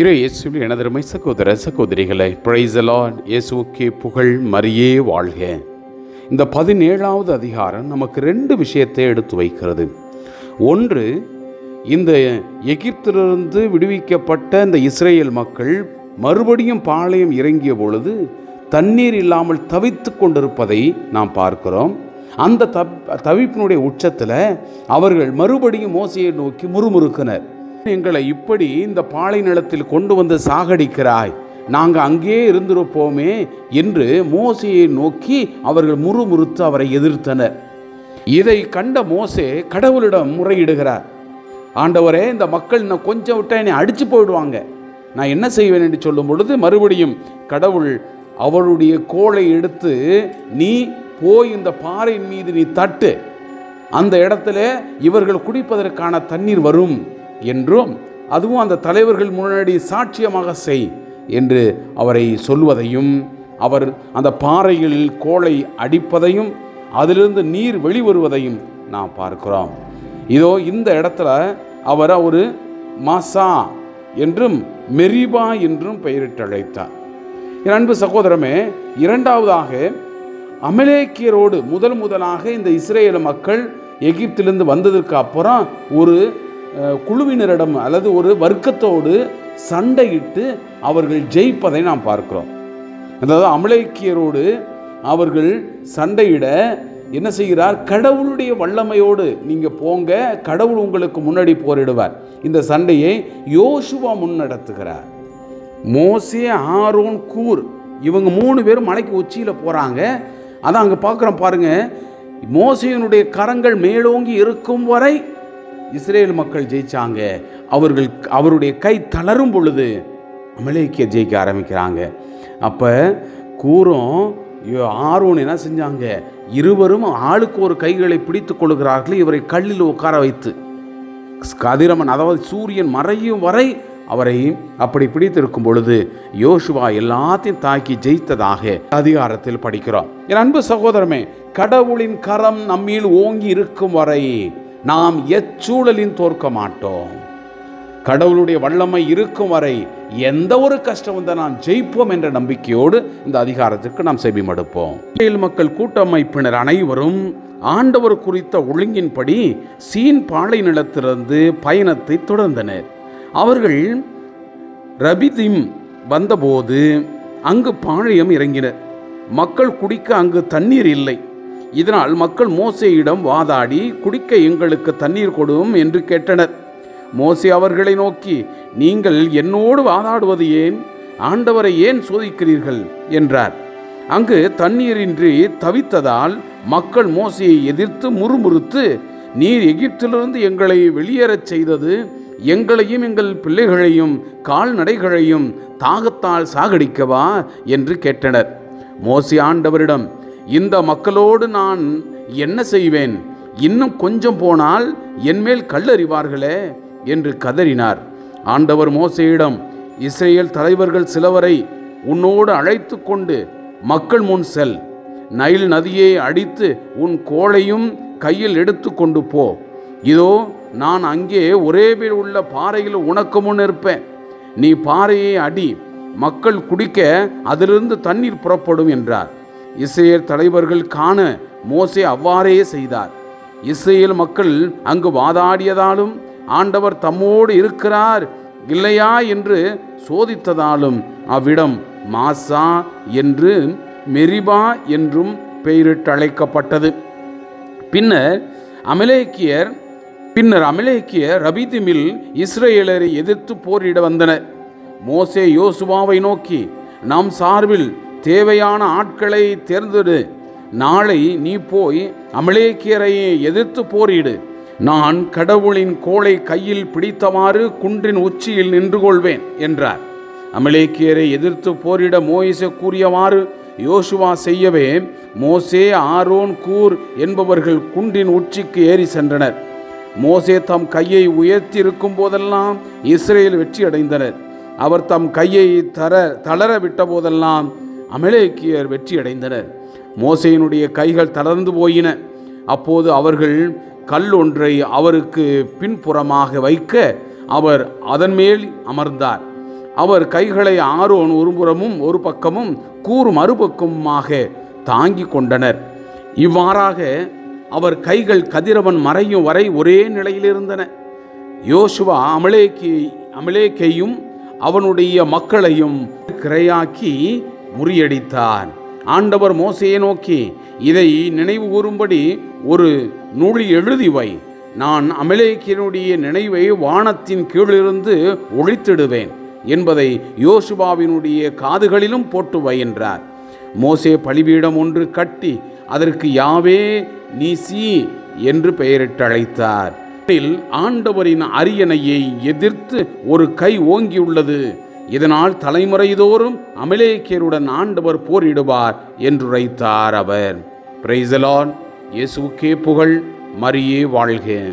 இரு இயேசுவில் எனதருமை சகோதர சகோதரிகளை பிரைசலான் இயேசுக்கே புகழ் மரியே வாழ்க. இந்த பதினேழாவது அதிகாரம் நமக்கு ரெண்டு விஷயத்தை எடுத்து வைக்கிறது. ஒன்று இந்த எகிப்திலிருந்து விடுவிக்கப்பட்ட இந்த இஸ்ரேல் மக்கள் மறுபடியும் பாளையம் இறங்கிய பொழுது தண்ணீர் இல்லாமல் தவித்து கொண்டிருப்பதை நாம் பார்க்கிறோம். அந்த தப் தவிப்பினுடைய உச்சத்தில் அவர்கள் மறுபடியும் மோசையை நோக்கி முறுமுறுக்கினர். எங்களை இப்படி இந்த பாலை நிலத்தில் கொண்டு வந்து சாகடிக்கிறாய். நாங்கள் அங்கே இருந்திருப்போமே என்று மோசையை நோக்கி அவர்கள் முறுமுறுத்து அவரை எதிர்த்தனர். இதை கண்ட மோசே கடவுளிடம் முறையிடுகிறார். ஆண்டவரே இந்த மக்கள் இன்னும் கொஞ்சம் விட்டா என்னை அடிச்சு போயிடுவாங்க. நான் என்ன செய்வேன் என்று சொல்லும் பொழுது மறுபடியும் கடவுள் அவளுடைய கோலை எடுத்து நீ போய் இந்த பாறையின் மீது நீ தட்டு. அந்த இடத்துல இவர்கள் குடிப்பதற்கான தண்ணீர் வரும். என்றும் அதுவும் அந்த தலைவர்கள் முன்னாடி சாட்சியமாக செய் என்று அவரை சொல்வதையும் அவர் அந்த பாறையில் கோலை அடிப்பதையும் அதிலிருந்து நீர் வெளிவருவதையும் நாம் பார்க்கிறோம். இதோ இந்த இடத்துல அவர் ஒரு மாசா என்றும் மெரிபா என்றும் பெயரிட்டு அழைத்தார் என் அன்பு சகோதரமே இரண்டாவதாக அமலேக்கியரோடு முதல் முதலாக இந்த இஸ்ரேல் மக்கள் எகிப்திலிருந்து வந்ததற்கு அப்புறம் ஒரு குழுவினரிடம் அல்லது ஒரு வர்க்கத்தோடு சண்டையிட்டு அவர்கள் ஜெயிப்பதை நாம் பார்க்கிறோம். அதாவது அமலேக்கியரோடு அவர்கள் சண்டையிட என்ன செய்கிறார்? கடவுளுடைய வல்லமையோடு நீங்கள் போங்க கடவுள் உங்களுக்கு முன்னாடி போரிடுவார். இந்த சண்டையை யோசுவா முன்னடத்துகிறார். மோசே ஆரோன் கூர் இவங்க மூணு பேரும் மலைக்கு உச்சியில் போகிறாங்க அதான் அங்கே பார்க்குறோம் பாருங்க. மோசையினுடைய கரங்கள் மேலோங்கி இருக்கும் வரை இஸ்ரேல் மக்கள் ஜெயிச்சாங்க. அவர்கள் அவருடைய கை தளரும் பொழுது அமலேக்கிய ஜெயிக்க ஆரம்பிக்கிறாங்க. அப்போ கூறும் ஆர்வன் என்ன செஞ்சாங்க? இருவரும் ஆளுக்கு ஒரு கைகளை பிடித்து கொள்கிறார்கள். இவரை கல்லில் உட்கார வைத்து. கதிரமன் அதாவது சூரியன் மறையும் வரை அவரை அப்படி பிடித்திருக்கும் பொழுது யோசுவா எல்லாத்தையும் தாக்கி ஜெயித்ததாக அதிகாரத்தில் படிக்கிறோம். என் அன்பு சகோதரமே கடவுளின் கரம் நம்மில் ஓங்கி இருக்கும் வரை நாம் எச்சூழலின் தோற்க மாட்டோம் கடவுளுடைய வல்லமை இருக்கும் வரை எந்த ஒரு கஷ்டம் வந்த நாம் ஜெயிப்போம் என்ற நம்பிக்கையோடு இந்த அதிகாரத்திற்கு நாம் செவி மடுப்போம் இஸ்ரேல் மக்கள் கூட்டமைப்பினர் அனைவரும் ஆண்டவர் குறித்த ஒழுங்கின்படி சீன் பாலை நிலத்திலிருந்து பயணத்தை தொடர்ந்தனர். அவர்கள் ரபிதிம் வந்தபோது அங்கு பாளையம் இறங்கினர். மக்கள் குடிக்க அங்கு தண்ணீர் இல்லை. இதனால் மக்கள் மோசேயிடம் வாதாடி குடிக்க எங்களுக்கு தண்ணீர் கொடும் என்று கேட்டனர். மோசே அவர்களை நோக்கி நீங்கள் என்னோடு வாதாடுவது ஏன்? ஆண்டவரை ஏன் சோதிக்கிறீர்கள்? என்றார். அங்கு தண்ணீரின்றி தவித்ததால் மக்கள் மோசையை எதிர்த்து முறுமுறுத்து நீர் எகிப்திலிருந்து எங்களை வெளியேறச் செய்தது எங்களையும் எங்கள் பிள்ளைகளையும் கால்நடைகளையும் தாகத்தால் சாகடிக்கவா? என்று கேட்டனர். மோசி ஆண்டவரிடம் இந்த மக்களோடு நான் என்ன செய்வேன்? இன்னும் கொஞ்சம் போனால் என்மேல் கல்லறிவார்களே என்று கதறினார். ஆண்டவர் மோசையிடம் இஸ்ரேல் தலைவர்கள் சிலவரை உன்னோடு அழைத்து கொண்டு மக்கள் முன் செல். நைல் நதியை அடித்து உன் கோளையும் கையில் எடுத்து கொண்டு போ. இதோ நான் அங்கே ஒரே பேர் உள்ள பாறையில் உனக்கு முன் இருப்பேன் நீ பாறையை அடி மக்கள் குடிக்க அதிலிருந்து தண்ணீர் புறப்படும் என்றார். இஸ்ரேல் தலைவர்கள் காண மோசே அவ்வாறே செய்தார். இஸ்ரேல் மக்கள் அங்கு வாதாடியதாலும் ஆண்டவர் தம்மோடு இருக்கிறார் இல்லையா என்று சோதித்ததாலும் அவ்விடம் மாசா என்று மெரிபா என்றும் பெயரிட்டு அழைக்கப்பட்டது. பின்னர் அமலேக்கியர் பின்னர் அமலேக்கிய ரபிதிமில் இஸ்ரேலரை எதிர்த்து போரிட வந்தனர். மோசே யோசுவாவை நோக்கி நம் சார்பில் தேவையான ஆட்களை தேர்ந்தெடு. நாளை நீ போய் அமலேக்கியரை எதிர்த்து போரிடு. நான் கடவுளின் கோலை கையில் பிடித்தவாறு குன்றின் உச்சியில் நின்று கொள்வேன் என்றார். அமலேக்கியரை எதிர்த்து போரிட மோயிச கூறியவாறு யோசுவா செய்யவே மோசே ஆரோன் கூர் என்பவர்கள் குன்றின் உச்சிக்கு ஏறி சென்றனர். மோசே தம் கையை உயர்த்தியிருக்கும் போதெல்லாம் இஸ்ரேல் வெற்றி அடைந்தனர் அவர் தம் கையை தர தளர விட்ட போதெல்லாம் அமலேக்கியர் வெற்றி அடைந்தனர் கைகள் தளர்ந்து போயின. அப்போது அவர்கள் கல் ஒன்றை அவருக்கு பின்புறமாக வைக்க அவர் அதன் மேல் அமர்ந்தார். அவர் கைகளை ஆரோன் ஒருபுறமும் ஒரு பக்கமும் கூறு மறுபக்கமுமாக தாங்கி கொண்டனர். இவ்வாறாக அவர் கைகள் கதிரவன் மறையும் வரை ஒரே நிலையில் இருந்தன யோசுவா அமலேக்கி அமலேக்கையும் அவனுடைய மக்களையும் கிரையாக்கி முறியடித்தார் ஆண்டவர் மோசையை நோக்கி இதை நினைவு கூறும்படி ஒரு நூலி எழுதி வை. நான் அமலேக்கியனுடைய நினைவை வானத்தின் கீழிருந்து ஒழித்திடுவேன் என்பதை யோசுபாவினுடைய காதுகளிலும் போட்டு வை என்றார். மோசே பலிபீடம் ஒன்று கட்டி அதற்கு யாவே நீசி என்று பெயரிட்டழைத்தார் ஆண்டவரின் அரியணையை எதிர்த்து ஒரு கை ஓங்கியுள்ளது. இதனால் தலைமுறைதோறும் அமலேக்கியருடன் ஆண்டவர் போரிடுவார் என்றுரைத்தார் அவர். பிரைசலான் இயேசுக்கே புகழ். மரியே வாழ்க.